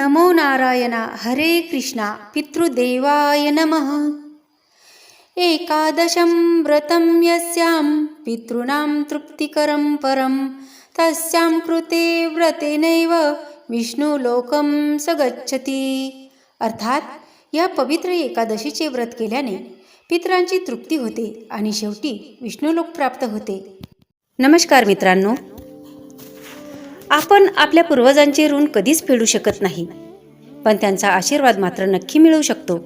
नमो नारायण हरे कृष्णा पितृदेवाय नमः। एकादशं व्रतं यस्यां पितॄणां तृप्तिकरं परं तस्यां कृते व्रतेनैव विष्णुलोकं स गच्छति अर्थात या पवित्र एकादशीचे व्रत केल्याने पितरांची तृप्ती होते आणि शेवटी विष्णुलोक प्राप्त होते। नमस्कार मित्रांनो आपण आपल्या पूर्वजांचे ऋण कधीच फेडू शकत नाही. पण त्यांचा आशीर्वाद मात्र नक्की मिळवू शकतो.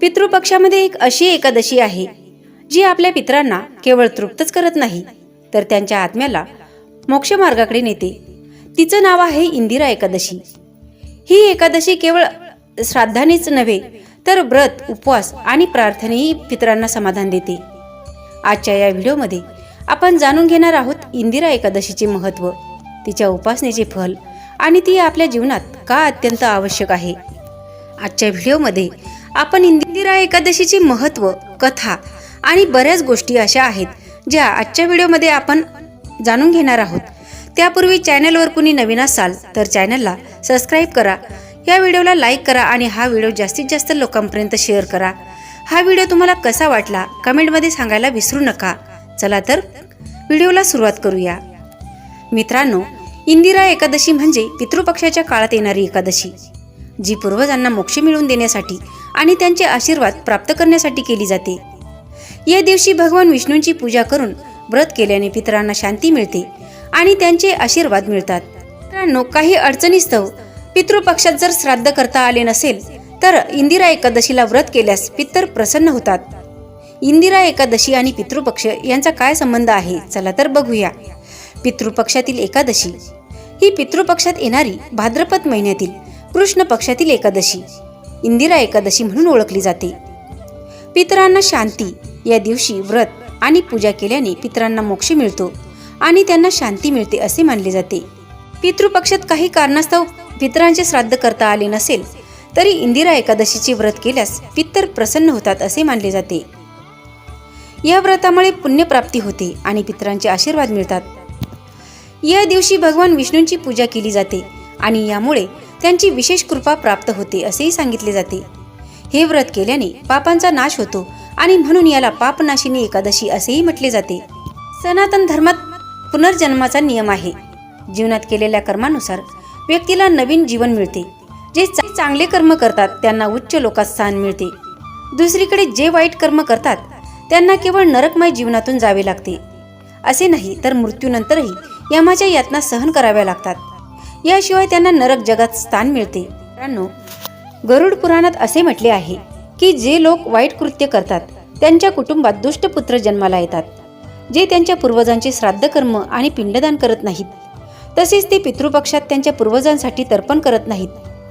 पितृपक्षामध्ये एक अशी एकादशी आहे जी आपल्या पितरांना केवळ तृप्तच करत नाही तर त्यांच्या आत्म्याला मोक्षमार्गाकडे नेते. तिचं नाव आहे इंदिरा एकादशी. ही एकादशी केवळ श्राद्धानेच नव्हे तर व्रत उपवास आणि प्रार्थनेही पितरांना समाधान देते. आजच्या या व्हिडिओमध्ये आपण जाणून घेणार आहोत इंदिरा एकादशीचे महत्त्व. तिच्या उपासनेचे फल आणि ती आपल्या जीवनात का अत्यंत आवश्यक आहे? आजच्या व्हिडिओमध्ये आपण इंदिरा एकादशीचे महत्त्व कथा आणि बऱ्याच गोष्टी अशा आहेत ज्या आजच्या व्हिडिओमध्ये आपण जाणून घेणार आहोत. त्यापूर्वी चॅनलवर कुणी नवीन असाल तर चॅनलला सबस्क्राईब करा या व्हिडिओला लाईक करा आणि हा व्हिडिओ जास्तीत जास्त लोकांपर्यंत शेअर करा. हा व्हिडिओ तुम्हाला कसा वाटला कमेंटमध्ये सांगायला विसरू नका. चला तर व्हिडिओला सुरुवात करूया. मित्रांनो इंदिरा एकादशी म्हणजे पितृपक्षाच्या काळात येणारी एकादशी जी पूर्वजांना मोक्ष मिळवून देण्यासाठी आणि त्यांचे आशीर्वाद प्राप्त करण्यासाठी केली जाते. या दिवशी भगवान विष्णूंची पूजा करून व्रत केल्याने पितरांना शांती मिळते आणि त्यांचे आशीर्वाद मिळतात. मित्रांनो काही अडचणीस्तव पितृपक्षात जर श्राद्ध करता आले नसेल तर इंदिरा एकादशीला व्रत केल्यास पितर प्रसन्न होतात. इंदिरा एकादशी आणि पितृपक्ष यांचा काय संबंध आहे? चला तर बघूया. पितृपक्षातील एकादशी. ही पितृपक्षात येणारी भाद्रपद महिन्यातील कृष्ण पक्षातील एकादशी इंदिरा एकादशी म्हणून ओळखली जाते. पितरांना शांती या दिवशी व्रत आणि पूजा केल्याने पितरांना मोक्ष मिळतो आणि त्यांना शांती मिळते असे मानले जाते. पितृपक्षात काही कारणास्तव पितरांचे श्राद्ध करता आले नसेल तरी इंदिरा एकादशीचे व्रत केल्यास पितर प्रसन्न होतात असे मानले जाते. या व्रतामुळे पुण्यप्राप्ती होते आणि पितरांचे आशीर्वाद मिळतात. या दिवशी भगवान विष्णूंची पूजा केली जाते आणि यामुळे त्यांची विशेष कृपा प्राप्त होते असेही सांगितले जाते. हे व्रत केल्याने पापांचा नाश होतो आणि म्हणून याला पापनाशिनी एकादशी असेही म्हटले जाते. सनातन धर्मात पुनर्जन्माचा नियम आहे. जीवनात केलेल्या कर्मानुसार व्यक्तीला नवीन जीवन मिळते. जे चांगले कर्म करतात त्यांना उच्च लोकात स्थान मिळते. दुसरीकडे जे वाईट कर्म करतात त्यांना केवळ नरकमय जीवनातून जावे लागते. असे नाही तर मृत्यूनंतरही यमाच्या यातना सहन कराव्या लागतात. याशिवाय त्यांना नरक जगात स्थान मिळते. मित्रांनो गरुड पुराणात असे म्हटले आहे की जे लोक वाईट कृत्य करतात त्यांच्या कुटुंबात दुष्ट पुत्र जन्माला येतात. जे त्यांच्या पूर्वजांचे श्राद्ध कर्म आणि पिंडदान करत नाहीत तसेच ते पितृपक्षात त्यांच्या पूर्वजांसाठी तर्पण करत नाहीत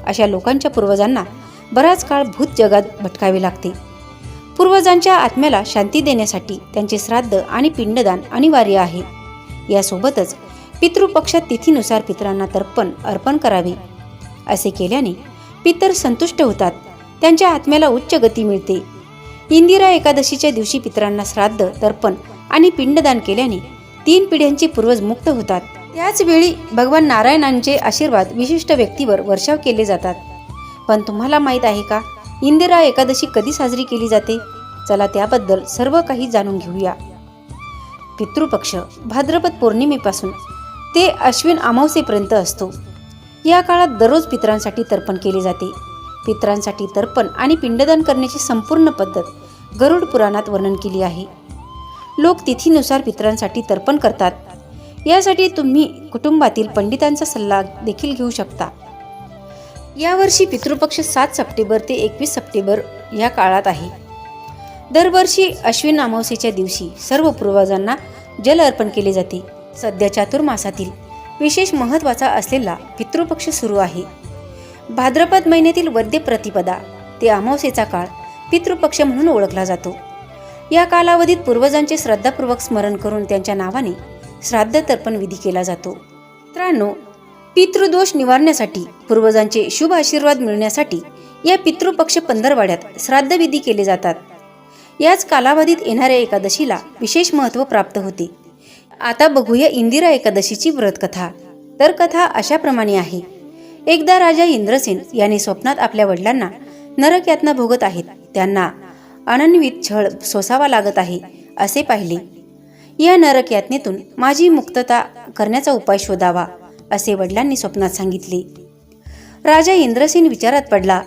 अशा लोकांच्या पूर्वजांना बराच काळ भूत जगात भटकावे लागते. पूर्वजांच्या आत्म्याला शांती देण्यासाठी त्यांचे श्राद्ध आणि पिंडदान अनिवार्य आहे. यासोबतच पितृपक्षात तिथीनुसार पितरांना तर्पण अर्पण करावे. असे केल्याने पितर संतुष्ट होतात. त्यांच्या आत्म्याला उच्च गती मिळते. इंदिरा एकादशीच्या दिवशी पितरांना श्राद्ध तर्पण आणि पिंडदान केल्याने तीन पिढ्यांचे पूर्वज मुक्त होतात. त्याचवेळी भगवान नारायणांचे आशीर्वाद विशिष्ट व्यक्तीवर वर्षाव केले जातात. पण तुम्हाला माहीत आहे का? इंदिरा एकादशी कधी साजरी केली जाते? चला त्याबद्दल सर्व काही जाणून घेऊया. पितृपक्ष भाद्रपद पौर्णिमेपासून ते अश्विन अमावसेपर्यंत असतो. या काळात दररोज पितरांसाठी तर्पण केले जाते. पितरांसाठी तर्पण आणि पिंडदान करण्याची संपूर्ण पद्धत गरुड पुराणात वर्णन केली आहे. लोक तिथीनुसार पितरांसाठी तर्पण करतात. यासाठी तुम्ही कुटुंबातील पंडितांचा सल्ला देखील घेऊ शकता. यावर्षी पितृपक्ष सात सप्टेंबर ते एकवीस सप्टेंबर या काळात आहे. दरवर्षी अश्विन अमावस्येच्या दिवशी सर्व पूर्वजांना जल अर्पण केले जाते. सध्या चातुर्मासातील विशेष महत्त्वाचा असलेला पितृपक्ष सुरू आहे. भाद्रपद महिन्यातील वद्य प्रतिपदा ते अमावस्येचा काळ पितृपक्ष म्हणून ओळखला जातो. या कालावधीत पूर्वजांचे श्रद्धापूर्वक स्मरण करून त्यांच्या नावाने श्राद्ध तर्पण विधी केला जातो. मित्रांनो पितृदोष निवारण्यासाठी पूर्वजांचे शुभ आशीर्वाद मिळण्यासाठी या पितृपक्ष पंधरवाड्यात श्राद्धविधी केले जातात. याच कालावधीत येणाऱ्या एकादशीला विशेष महत्त्व प्राप्त होते. आता बघूया इंदिरा एकादशीची व्रतकथा. तर कथा अशाप्रमाणे आहे. एकदा राजा इंद्रसेन यांनी स्वप्नात आपल्या वडिलांना नरक यातना भोगत आहेत. त्यांना अनन्वित छळ सोसावा लागत आहे असे पाहिले. या नरक यातनेतून माझी मुक्तता करण्याचा उपाय शोधावा असे वडिलांनी स्वप्नात सांगितले. राजा इंद्रसेन विचारात पडला.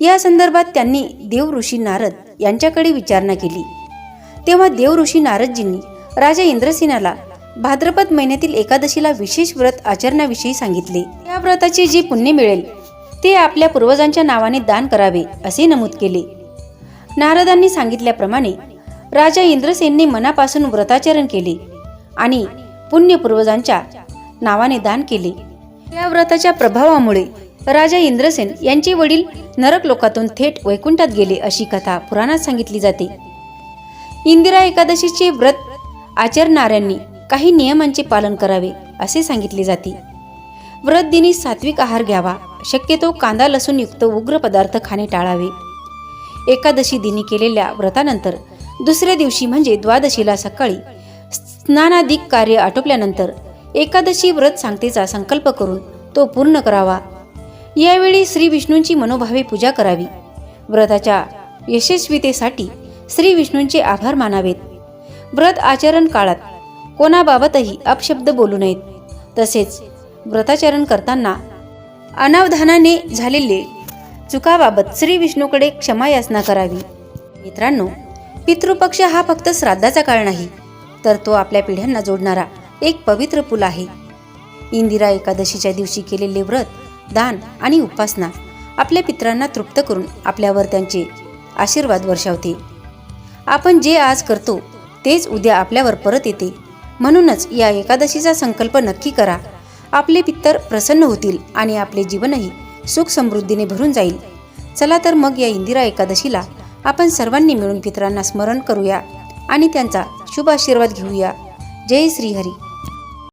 या संदर्भात त्यांनी देव ऋषी नारद यांच्याकडे विचारणा केली. तेव्हा देव ऋषी नारदजींनी राजा इंद्रसेनाला भाद्रपद महिन्यातील एकादशीला विशेष व्रत आचरणाविषयी सांगितले. या व्रताचे जे पुण्य मिळेल ते आपल्या पूर्वजांच्या नावाने दान करावे असे नमूद केले. नारदांनी सांगितल्याप्रमाणे राजा इंद्रसेनने मनापासून व्रताचरण केले आणि पुण्य पूर्वजांच्या नावाने दान केले. या व्रताच्या प्रभावामुळे राजा इंद्रसेन यांचे वडील नरक लोकातून थेट वैकुंठात गेले अशी कथा पुराणात सांगितली जाते. इंदिरा एकादशीचे व्रत आचरणाऱ्यांनी काही नियमांचे पालन करावे असे सांगितले जाते. व्रत दिनी सात्विक आहार घ्यावा. शक्यतो कांदा लसूण युक्त उग्र पदार्थ खाणे टाळावे. एकादशी दिनी केलेल्या व्रतानंतर दुसऱ्या दिवशी म्हणजे द्वादशीला सकाळी स्नानाधिक कार्य आटोपल्यानंतर एकादशी व्रत सांगतेचा संकल्प करून तो पूर्ण करावा. यावेळी श्री विष्णूंची मनोभावे पूजा करावी. व्रताच्या यशस्वीतेसाठी श्री विष्णूंचे आभार मानावेत. व्रत आचरण काळात. कोणाबाबतही अपशब्द बोलू नयेत. तसेच व्रताचरण करताना अनावधानाने झालेले चुकाबाबत श्री विष्णूकडे क्षमायाचना करावी. मित्रांनो पितृपक्ष हा फक्त श्राद्धाचा काळ नाही तर तो आपल्या पिढ्यांना जोडणारा एक पवित्र पूल आहे. इंदिरा एकादशीच्या दिवशी केलेले व्रत दान आणि उपासना आपल्या पित्रांना तृप्त करून आपल्यावर त्यांचे आशीर्वाद वर्षावते. आपण जे आज करतो तेच उद्या आपल्यावर परत येते. म्हणूनच या एकादशीचा संकल्प नक्की करा. आपले पित्तर प्रसन्न होतील आणि आपले जीवनही सुख समृद्धीने भरून जाईल. चला तर मग या इंदिरा एकादशीला आपण सर्वांनी मिळून पितरांना स्मरण करूया आणि त्यांचा शुभ आशीर्वाद घेऊया. जय श्रीहरी.